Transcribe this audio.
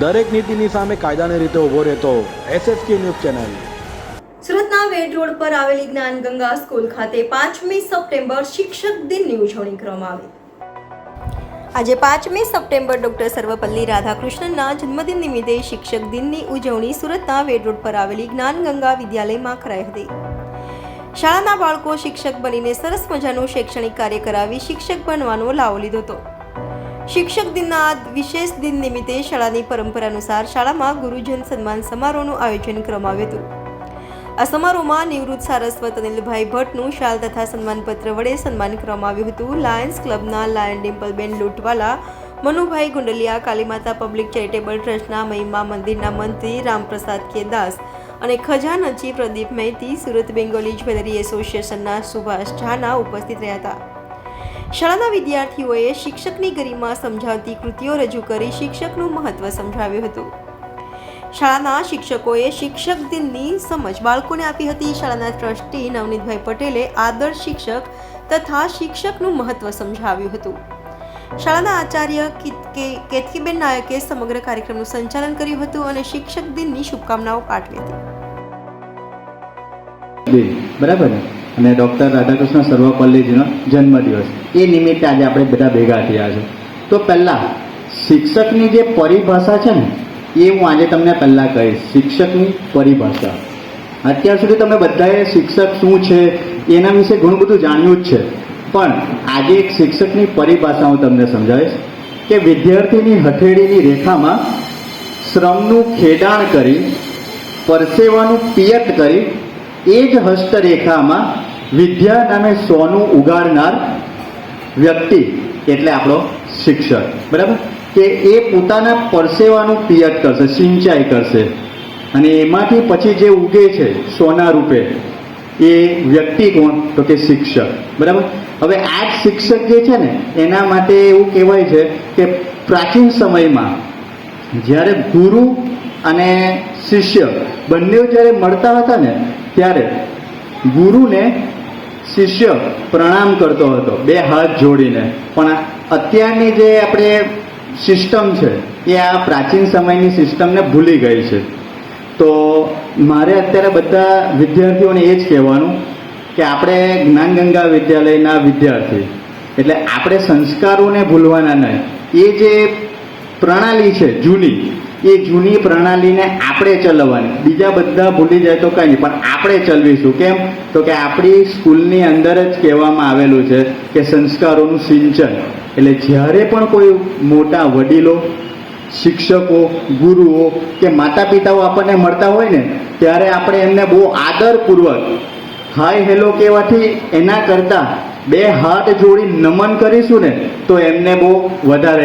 દરેક નીતિની સામે કાયદાની રીતે ઊભો રહેતો એસએસકે ન્યૂઝ ચેનલ. સુરતના વેડ રોડ પર આવેલી જ્ઞાન ગંગા સ્કૂલ ખાતે પાંચમી સપ્ટેમ્બર શિક્ષક દિનની ઉજવણી કરવામાં આવી. આજે પાંચમી સપ્ટેમ્બર ડૉક્ટર સર્વપલ્લી રાધાકૃષ્ણનના જન્મદિન નિમિત્તે શિક્ષક દિનની ઉજવણી સુરતના વેડ રોડ પર આવેલી જ્ઞાન ગંગા વિદ્યાલયમાં કરાઈ હતી. શાળાના બાળકો શિક્ષક બનીને સરસ મજાનું શૈક્ષણિક કાર્ય કરાવી શિક્ષક બનવાનો લાવો લીધો હતો. શિક્ષક દિનના આ વિશેષ દિન નિમિત્તે શાળાની પરંપરા અનુસાર શાળામાં ગુરુજન સન્માન સમારોહનું આયોજન કરવામાં આવ્યું હતું. આ સમારોહમાં નિવૃત્ત સારસ્વત અનિલભાઈ ભટ્ટનું શાલ તથા સન્માનપત્ર વડે સન્માન કરવામાં આવ્યું હતું. Lions ક્લબના Lion Dimpleben Luntwala, Manubhai Gundaliya, Kalimata public charitable ટ્રસ્ટના મહિમા મંદિરના મંત્રી રામપ્રસાદ કે દાસ અને ખજાનચી પ્રદીપ મહેતી સુરત બેંગોલી જ્વેલરી એસોસિએશનના સુભાષ ઝાના ઉપસ્થિત રહ્યા હતા. શાળાના વિદ્યાર્થીઓએ શિક્ષકની ગરિમા સમજાવતી કૃતિઓ રજૂ કરી શિક્ષકનું મહત્વ સમજાવ્યું હતું. શાળાના શિક્ષકોએ શિક્ષક દિનની સમજ બાળકોને આપી હતી. શાળાના ટ્રસ્ટી નવનીતભાઈ પટેલે આદર્શ શિક્ષક તથા શિક્ષકનું મહત્વ સમજાવ્યું હતું. શાળાના આચાર્ય કિત- કે- કેતકીબેન નાયકે સમગ્ર કાર્યક્રમનું સંચાલન કર્યું હતું અને શિક્ષક દિનની શુભકામનાઓ પાઠવી હતી. દિન બરાબર ને? અને ડૉક્ટર રાધાકૃષ્ણ સર્વપલ્લીજીનો જન્મદિવસ. એ નિમિત્તે આજે આપણે બધા ભેગા થયા છે. તો પહેલાં, શિક્ષકની જે પરિભાષા છે ને, એ હું આજે તમને પહેલાં કહીશ. શિક્ષકની પરિભાષા. અત્યાર સુધી તમે બધાએ શિક્ષક શું છે, એના વિશે ઘણું બધું જાણ્યું જ છે. પણ આજે એક શિક્ષકની પરિભાષા હું તમને સમજાવીશ કે વિદ્યાર્થીની હથેળીની રેખામાં શ્રમનું ખેડાણ કરી, પરસેવાનું પિયત કરી એ જ હસ્તરેખામાં વિદ્યા નામે સોનું ઉગાડનાર વ્યક્તિ એટલે આપણો શિક્ષક. બરાબર? કે એ પોતાના પરસેવાનું પિયત કરશે, સિંચાઈ કરશે. અને એમાંથી પછી જે ઉગે છે, સોના રૂપે, એ વ્યક્તિ કોણ? તો કે શિક્ષક. બરાબર? હવે આ જ શિક્ષક જે છે ને, એના માટે એવું કહેવાય છે કે પ્રાચીન સમયમાં જ્યારે ગુરુ અને શિષ્ય બંને જ્યારે મળતા હતા ને ત્યારે ગુરુને શિષ્ય પ્રણામ કરતો હતો, બે હાથ જોડીને. પણ અત્યારની જે આપણે સિસ્ટમ છે, એ આ પ્રાચીન સમયની સિસ્ટમને ભૂલી ગઈ છે. તો મારે અત્યારે બધા વિદ્યાર્થીઓને એ જ કહેવાનું કે આપણે જ્ઞાનગંગા વિદ્યાલયના વિદ્યાર્થી, એટલે આપણે સંસ્કારોને ભૂલવાના નહીં. એ જે પ્રણાલી છે, જૂની એ જૂની પ્રણાલીને આપણે ચલાવવાની. બીજા બધા ભૂલી જાય તો કંઈ નહીં, પણ આપણે ચલવીશું. કેમ? તો કે આપણી સ્કૂલની અંદર જ કહેવામાં આવેલું છે કે સંસ્કારોનું સિંચન. એટલે જ્યારે પણ કોઈ મોટા વડીલો, શિક્ષકો, ગુરુઓ કે માતા પિતાઓ આપણને મળતા હોય ને, ત્યારે આપણે એમને બહુ આદરપૂર્વક, હાય, હેલો કહેવાથી એના કરતાં બે હાથ જોડી નમન કરીશું ને, તો એમને બહુ વધારે